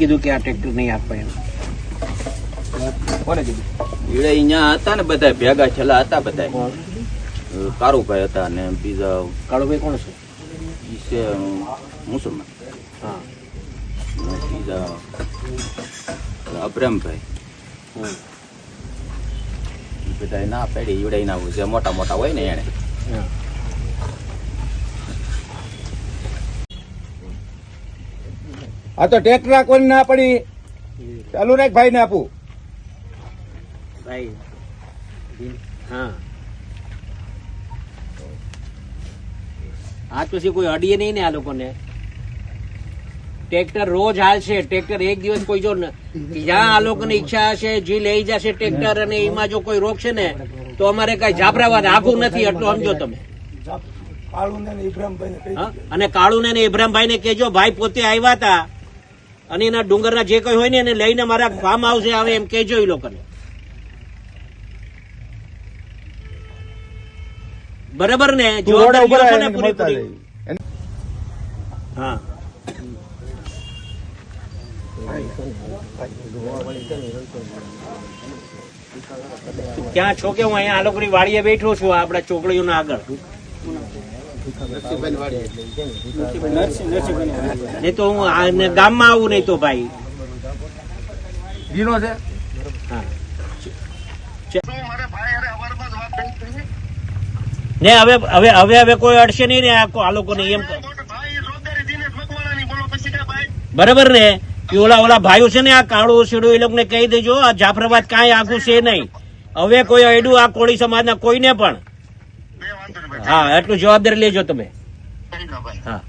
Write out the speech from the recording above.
કીધું કે આ ટ્રેક્ટર નહીં આપવા એમ કોને કીધું? ઈડે અહીંયા હતા ને બધા ભેગા છેલ્લા હતા બધા કારુભાઈ હતા ને બીજા કાળુભાઈ કોણ છે? ઈ છે મુસલમાન. હા. બીજા અબ્રમભાઈ હમ. બધા ના પાડી ઈવડે ના જે મોટા મોટા હોય ને એને. આ તો ટેક રાખવાની ના પડી. ચાલુ રાખ ભાઈ ને આપું. ભાઈ હા. આજ પછી કોઈ અડીએ નહીં ને આ લોકોને. ટ્રેક્ટર રોજ હાલશે ટ્રેક્ટર એક દિવસ કોઈ જો જ્યાં આ લોકોની ઈચ્છા હશે જે લઈ જશે ટ્રેક્ટર અને એમાં જો કોઈ રોકશે ને તો અમારે કઈ જાબરાવા આખું નથી એટલું સમજો તમે. અને કાળુ ને ઇબ્રામભાઈ ને કેજો ભાઈ પોતે આવ્યા હતા. અને એના ડુંગરના જે કઈ હોય ને એને લઈને મારા ફાર્મ હાઉસે આવે એમ કેજો એ લોકોને. બરાબર ને. હા. ક્યાં છો કે હું અહીંયા આ લોકોની વાડીએ બેઠો છું આપડા ચોકડીઓના આગળ? નહીં તો હું ગામમાં આવું નહીં તો ભાઈ. ગીનો છે? ને હવે હવે હવે હવે કોઈ અડશે નહીં ને આ લોકો લોકોને એમ બરાબર ને? કે ઓલા ઓલા ભાઈઓ છે ને આ કાળું શીડું એ લોકોને કહી દેજો આ જાફરાબાદ કાંઈ આખું છે નહીં. હવે કોઈ અડ્યું આ કોળી સમાજના કોઈને પણ. હા એટલું જવાબદારી લેજો તમે. હા.